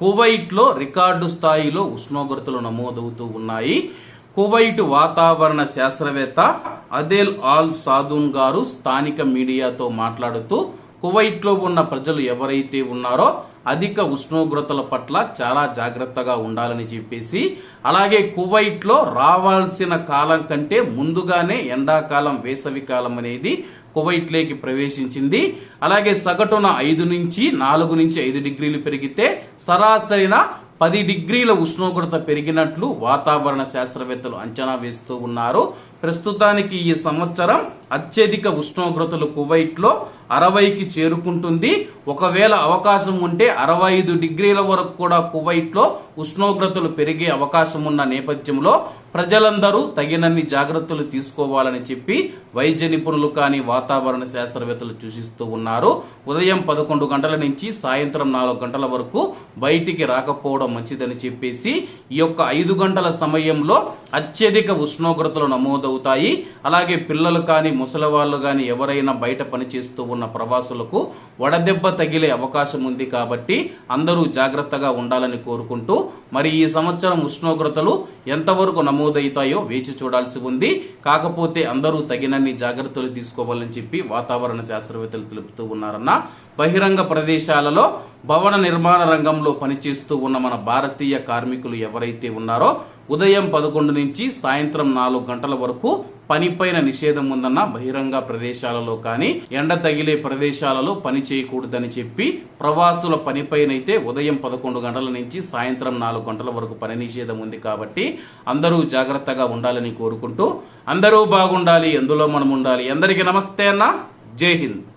కువైట్లో రికార్డు స్థాయిలో ఉష్ణోగ్రతలు నమోదవుతూ ఉన్నాయి. కువైట్ వాతావరణ శాస్త్రవేత్త అదేల్ ఆల్ సాదూన్ గారు స్థానిక మీడియాతో మాట్లాడుతూ కువైట్లో ఉన్న ప్రజలు ఎవరైతే ఉన్నారో అధిక ఉష్ణోగ్రతల పట్ల చాలా జాగ్రత్తగా ఉండాలని చెప్పేసి అలాగే కువైట్లో రావాల్సిన కాలం కంటే ముందుగానే ఎండాకాలం వేసవి కాలం అనేది కువైట్ లేకి ప్రవేశించింది. అలాగే సగటున ఐదు నుంచి నాలుగు నుంచి ఐదు డిగ్రీలు పెరిగితే సరాసరిన పది డిగ్రీల ఉష్ణోగ్రత పెరిగినట్లు వాతావరణ శాస్త్రవేత్తలు అంచనా వేస్తూ ఉన్నారు. ప్రస్తుతానికి ఈ సంవత్సరం అత్యధిక ఉష్ణోగ్రతలు కువైట్లో అరవైకి చేరుకుంటుంది. ఒకవేళ అవకాశం ఉంటే అరవై ఐదు డిగ్రీల వరకు కూడా కువైట్లో ఉష్ణోగ్రతలు పెరిగే అవకాశం ఉన్న నేపథ్యంలో ప్రజలందరూ తగినన్ని జాగ్రత్తలు తీసుకోవాలని చెప్పి వైద్య నిపుణులు కానీ వాతావరణ శాస్త్రవేత్తలు సూచిస్తూ ఉన్నారు. ఉదయం పదకొండు గంటల నుంచి సాయంత్రం నాలుగు గంటల వరకు బయటికి రాకపోవడం మంచిదని చెప్పేసి ఈ యొక్క ఐదు గంటల సమయంలో అత్యధిక ఉష్ణోగ్రతలు నమోదు నమోదవుతాయి అలాగే పిల్లలు కానీ ముసలి వాళ్ళు కానీ ఎవరైనా బయట పనిచేస్తూ ఉన్న ప్రవాసులకు వడదెబ్బ తగిలే అవకాశం ఉంది కాబట్టి అందరూ జాగ్రత్తగా ఉండాలని కోరుకుంటూ మరి ఈ సంవత్సరం ఉష్ణోగ్రతలు ఎంతవరకు నమోదవుతాయో వేచి చూడాల్సి ఉంది. కాకపోతే అందరూ తగినన్ని జాగ్రత్తలు తీసుకోవాలని చెప్పి వాతావరణ శాస్త్రవేత్తలు తెలుపుతూ ఉన్నారన్న బహిరంగ ప్రదేశాలలో భవన నిర్మాణ రంగంలో పనిచేస్తూ ఉన్న మన భారతీయ కార్మికులు ఎవరైతే ఉన్నారో ఉదయం పదకొండు నుంచి సాయంత్రం నాలుగు గంటల వరకు పనిపైన నిషేధం ఉందన్న బహిరంగ ప్రదేశాలలో కానీ ఎండ తగిలే ప్రదేశాలలో పని చేయకూడదని చెప్పి ప్రవాసుల పనిపైనైతే ఉదయం పదకొండు గంటల నుంచి సాయంత్రం నాలుగు గంటల వరకు పని నిషేధం ఉంది కాబట్టి అందరూ జాగ్రత్తగా ఉండాలని కోరుకుంటూ అందరూ బాగుండాలి ఎందులో మనం ఉండాలి. అందరికీ నమస్తే అన్న. జై హింద్.